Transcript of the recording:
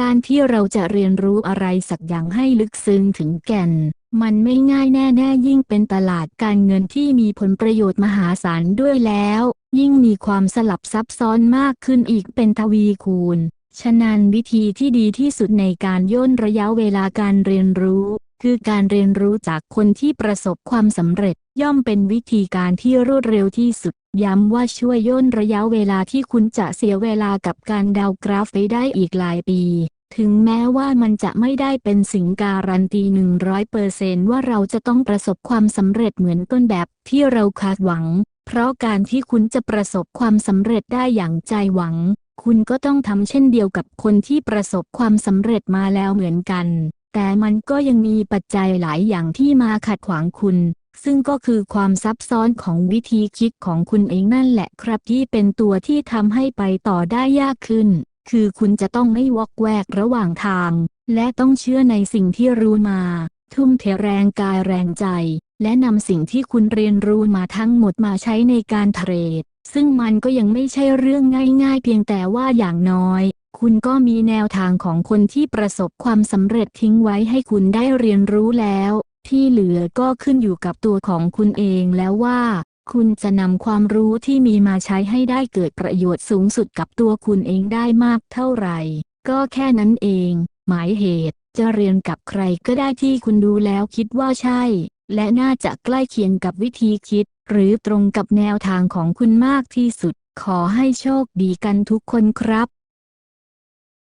การที่เราจะเรียนรู้อะไรสักอย่างให้ลึกซึ้งถึงแก่น มันไม่ง่ายแน่ๆยิ่งเป็นตลาดการเงินที่มีผลประโยชน์มหาศาลด้วยแล้ว ยิ่งมีความสลับซับซ้อนมากขึ้นอีกเป็นทวีคูณ ฉะนั้นวิธีที่ดีที่สุดในการย่นระยะเวลาการเรียนรู้ คือการเรียนรู้จากคนที่ประสบความสำเร็จ ย่อมเป็นวิธีการที่รวดเร็วที่สุด ย้ำว่าช่วยย่นระยะเวลาที่คุณจะเสียเวลากับการเดากราฟไปได้อีกหลายปี ถึงแม้ว่ามันจะไม่ได้เป็นสิ่งการันตี 100%ว่าเราจะต้องประสบความสำเร็จเหมือนต้นแบบที่เราคาดหวัง เพราะการที่คุณจะประสบความสำเร็จได้อย่างใจหวัง คุณก็ต้องทำเช่นเดียวกับคนที่ประสบความสำเร็จมาแล้วเหมือนกัน แต่มันก็ยังมีปัจจัยหลายอย่างที่มาขัดขวางคุณ ซึ่งก็คือความซับซ้อนของวิธีคิดของคุณเองนั่นแหละครับที่เป็นตัวที่ทำให้ไปต่อได้ยากขึ้น คือคุณจะต้องไม่วอกแวกระหว่างทาง และต้องเชื่อในสิ่งที่รู้มา ทุ่มเทแรงกายแรงใจ และนำสิ่งที่คุณเรียนรู้มาทั้งหมดมาใช้ในการเทรดซึ่งมันก็ยังไม่ใช่เรื่องง่ายๆ เพียงแต่ว่าอย่างน้อย คุณก็มีแนวทางของคนที่ประสบความสำเร็จทิ้งไว้ให้คุณได้เรียนรู้แล้ว ที่เหลือก็ขึ้นอยู่กับตัวของคุณเองแล้วว่า คุณจะนำความรู้ที่มีมาใช้ให้ได้เกิดประโยชน์สูงสุดกับตัวคุณเองได้มากเท่าไหร่ ก็แค่นั้นเอง หมายเหตุจะเรียนกับใครก็ได้ที่คุณดูแล้วคิดว่าใช่ และน่าจะใกล้เคียงกับวิธีคิด หรือตรงกับแนวทางของคุณมากที่สุด ขอให้โชคดีกันทุกคนครับ